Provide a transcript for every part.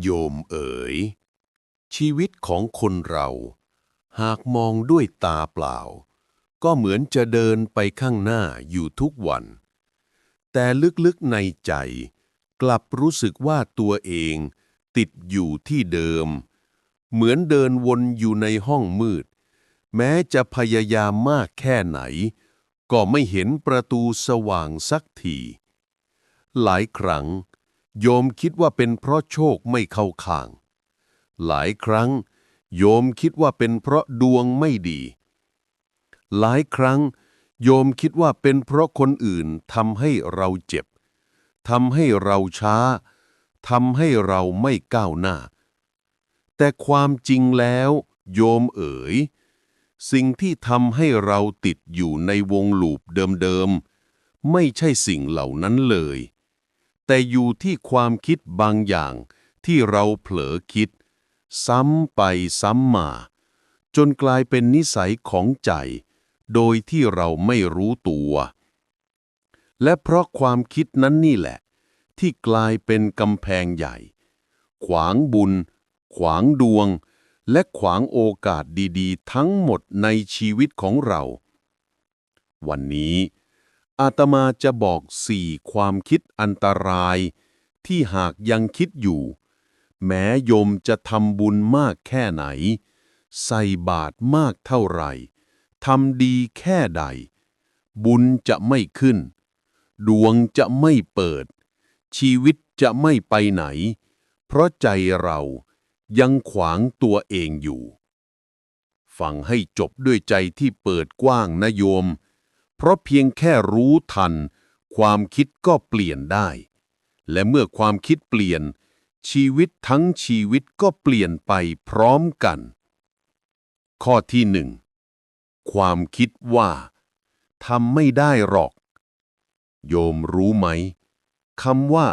โยมเอ๋ย ชีวิตของคนเรา หากมองด้วยตาเปล่า ก็เหมือนจะเดินไปข้างหน้าอยู่ทุกวัน แต่ลึกๆในใจกลับรู้สึกว่าตัวเองติดอยู่ที่เดิม เหมือนเดินวนอยู่ในห้องมืด แม้จะพยายามมากแค่ไหน ก็ไม่เห็นประตูสว่างสักทีหลายครั้ง โยมคิดว่าเป็นเพราะโชคไม่เข้าข้าง หลายครั้ง โยมคิดว่าเป็นเพราะดวงไม่ดี หลายครั้ง โยมคิดว่าเป็นเพราะคนอื่นทำให้เราเจ็บทำให้เราช้าทำให้เราไม่ก้าวหน้า แต่ความจริงแล้ว โยมเอ๋ย สิ่งที่ทำให้เราติดอยู่ในวงลูปเดิมๆ ไม่ใช่สิ่งเหล่านั้นเลย แต่อยู่ที่ความคิดบางอย่างที่เราเผลอคิด ซ้ำไปซ้ำมา จนกลายเป็นนิสัยของใจ โดยที่เราไม่รู้ตัว และเพราะความคิดนั้นนี่แหละ ที่กลายเป็นกำแพงใหญ่ ขวางบุญ ขวางดวง และขวางโอกาสดี ๆ ทั้งหมดในชีวิตของเรา วันนี้ อาตมาจะบอกสี่ความคิดอันตราย ที่หากยังคิดอยู่ แม้โยมจะทำบุญมากแค่ไหน ใส่บาตรมากเท่าไหร่ทำดีแค่ใด บุญจะไม่ขึ้น ดวงจะไม่เปิด ชีวิตจะไม่ไปไหน เพราะใจเรายังขวางตัวเองอยู่ ฟังให้จบด้วยใจที่เปิดกว้างนะโยม เพราะเพียงแค่รู้ทัน ความคิดก็เปลี่ยนได้ และเมื่อความคิดเปลี่ยน ชีวิตทั้งชีวิตก็เปลี่ยนไปพร้อมกัน ข้อที่หนึ่งความคิดว่าทำไม่ได้หรอก โยมรู้ไหมคำว่า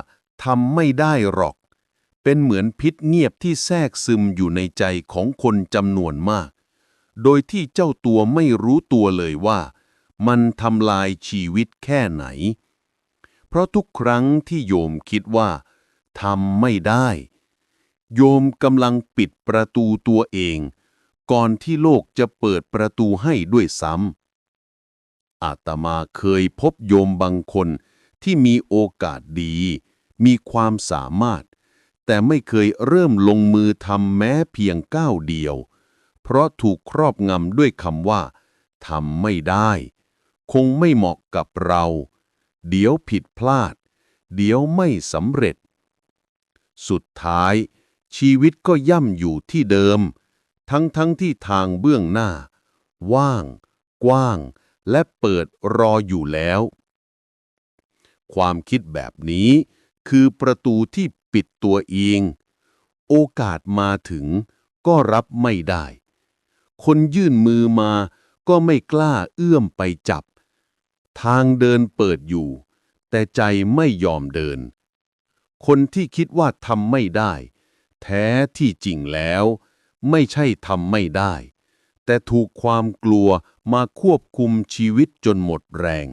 ทำไม่ได้หรอก เป็นเหมือนพิษเงียบที่แทรกซึมอยู่ในใจของคนจำนวนมาก โดยที่เจ้าตัวไม่รู้ตัวเลยว่า มันทำลายชีวิตแค่ไหน เพราะทุกครั้งที่โยมคิดว่าทำไม่ได้ โยมกำลังปิดประตูตัวเอง ก่อนที่โลกจะเปิดประตูให้ด้วยซ้ำอาตมาเคยพบโยมบางคนที่มีโอกาสดี มีความสามารถ แต่ไม่เคยเริ่มลงมือทำแม้เพียงก้าวเดียว เพราะถูกครอบงำด้วยคำว่าทำไม่ได้ คงไม่เหมาะกับเรา เดี๋ยวผิดพลาด เดี๋ยวไม่สำเร็จ สุดท้าย ชีวิตก็ย่ำอยู่ที่เดิม ทั้งทั้งที่ทางเบื้องหน้า ว่าง กว้าง และเปิดรออยู่แล้ว ความคิดแบบนี้คือประตูที่ปิดตัวเอง โอกาสมาถึงก็รับไม่ได้ คนยื่นมือมาก็ไม่กล้าเอื้อมไปจับ ทางเดินเปิดอยู่ แต่ใจไม่ยอมเดิน คนที่คิดว่าทำไม่ได้ แท้ที่จริงแล้ว ไม่ใช่ทำไม่ได้ แต่ถูกความกลัวมาควบคุมชีวิตจนหมดแรง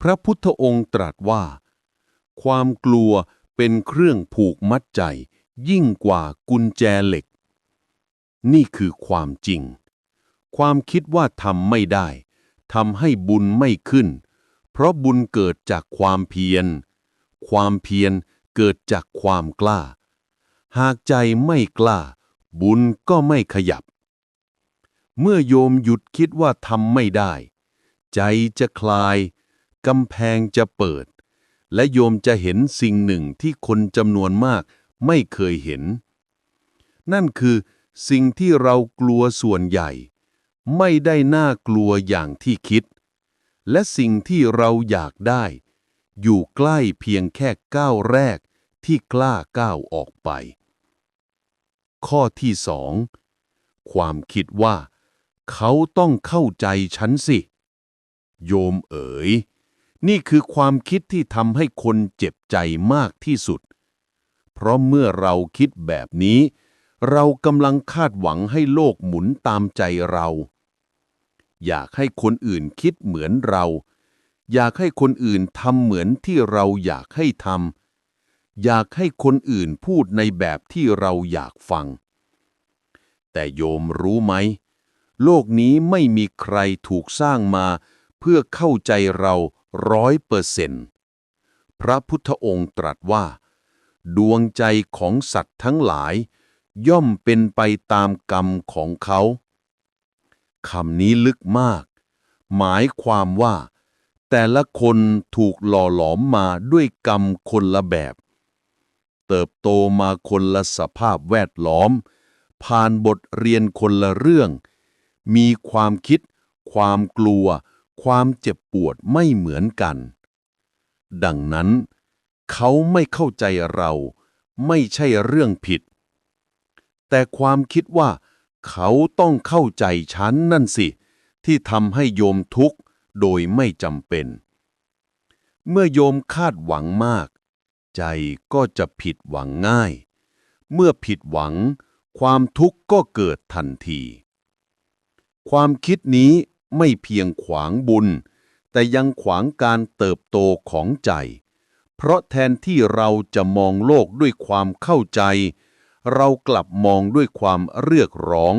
พระพุทธองค์ตรัสว่า ความกลัวเป็นเครื่องผูกมัดใจ ยิ่งกว่ากุญแจเหล็ก นี่คือความจริง ความคิดว่าทำไม่ได้ ทำให้บุญไม่ขึ้น เพราะบุญเกิดจากความเพียร ความเพียรเกิดจากความกล้า หากใจไม่กล้า บุญก็ไม่ขยับ เมื่อโยมหยุดคิดว่าทำไม่ได้ ใจจะคลายกำแพงจะเปิด และโยมจะเห็นสิ่งหนึ่งที่คนจำนวนมากไม่เคยเห็น นั่นคือสิ่งที่เรากลัวส่วนใหญ่ ไม่ได้น่ากลัวอย่างที่คิด และสิ่งที่เราอยากได้ อยู่ใกล้เพียงแค่ก้าวแรกที่กล้าก้าวออกไป ข้อที่สองความคิดว่า เขาต้องเข้าใจฉันสิ โยมเอ๋ย นี่คือความคิดที่ทำให้คนเจ็บใจมากที่สุด เพราะเมื่อเราคิดแบบนี้ เรากำลังคาดหวังให้โลกหมุนตามใจเรา อยากให้คนอื่นคิดเหมือนเรา อยากให้คนอื่นทำเหมือนที่เราอยากให้ทำอยากให้คนอื่นพูดในแบบที่เราอยากฟัง แต่โยมรู้ไหม โลกนี้ไม่มีใครถูกสร้างมาเพื่อเข้าใจเราร้อยเปอร์เซนต์พระพุทธองค์ตรัสว่า ดวงใจของสัตว์ทั้งหลาย ย่อมเป็นไปตามกรรมของเขา คำนี้ลึกมาก หมายความว่า แต่ละคนถูกหล่อหลอมมาด้วยกรรมคนละแบบ เติบโตมาคนละสภาพแวดล้อม ผ่านบทเรียนคนละเรื่อง มีความคิด ความกลัว ความเจ็บปวดไม่เหมือนกัน ดังนั้น เขาไม่เข้าใจเรา ไม่ใช่เรื่องผิด แต่ความคิดว่า เขาต้องเข้าใจฉันนั่นสิ ที่ทำให้โยมทุกข์โดยไม่จำเป็น เมื่อโยมคาดหวังมาก ใจก็จะผิดหวังง่าย เมื่อผิดหวัง ความทุกข์ก็เกิดทันที ความคิดนี้ไม่เพียงขวางบุญ แต่ยังขวางการเติบโตของใจ เพราะแทนที่เราจะมองโลกด้วยความเข้าใจ เรากลับมองด้วยความเรียกร้อง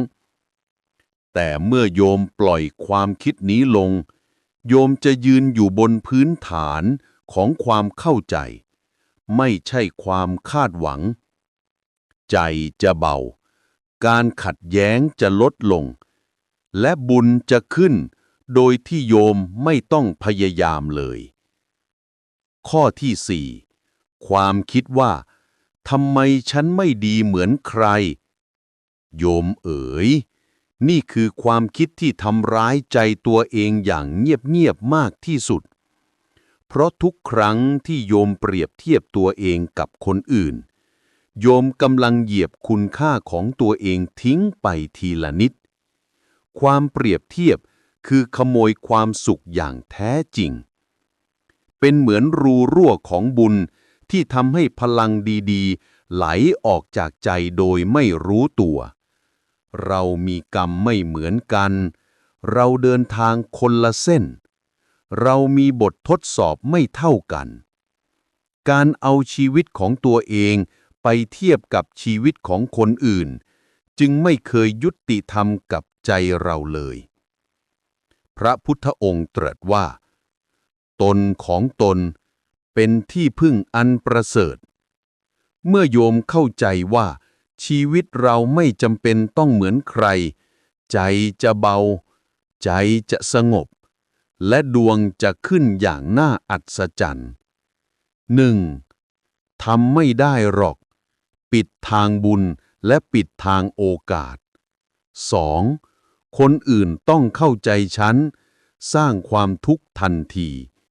แต่เมื่อโยมปล่อยความคิดนี้ลง โยมจะยืนอยู่บนพื้นฐานของความเข้าใจ ไม่ใช่ความคาดหวัง ใจจะเบา การขัดแย้งจะลดลง และบุญจะขึ้นโดยที่โยมไม่ต้องพยายามเลย ข้อที่สี่ความคิดว่า ทำไมฉันไม่ดีเหมือนใคร โยมเอ๋ย นี่คือความคิดที่ทำร้ายใจตัวเองอย่างเงียบๆมากที่สุด เพราะทุกครั้งที่โยมเปรียบเทียบตัวเองกับคนอื่น โยมกำลังเหยียบคุณค่าของตัวเองทิ้งไปทีละนิด ความเปรียบเทียบคือขโมยความสุขอย่างแท้จริง เป็นเหมือนรูรั่วของบุญ ที่ทำให้พลังดีๆ ไหลออกจากใจโดยไม่รู้ตัว เรามีกรรมไม่เหมือนกัน เราเดินทางคนละเส้น เรามีบททดสอบไม่เท่ากัน การเอาชีวิตของตัวเองไปเทียบกับชีวิตของคนอื่น จึงไม่เคยยุติธรรมกับใจเราเลย พระพุทธองค์ตรัสว่า ตนของตน เป็นที่พึ่งอันประเสริฐ เมื่อโยมเข้าใจว่า ชีวิตเราไม่จำเป็นต้องเหมือนใคร ใจจะเบา ใจจะสงบ และดวงจะขึ้นอย่างน่าอัศจรรย์หนึ่งทำไม่ได้หรอก ปิดทางบุญและปิดทางโอกาส 2. คนอื่นต้องเข้าใจฉัน สร้างความทุกข์ทันที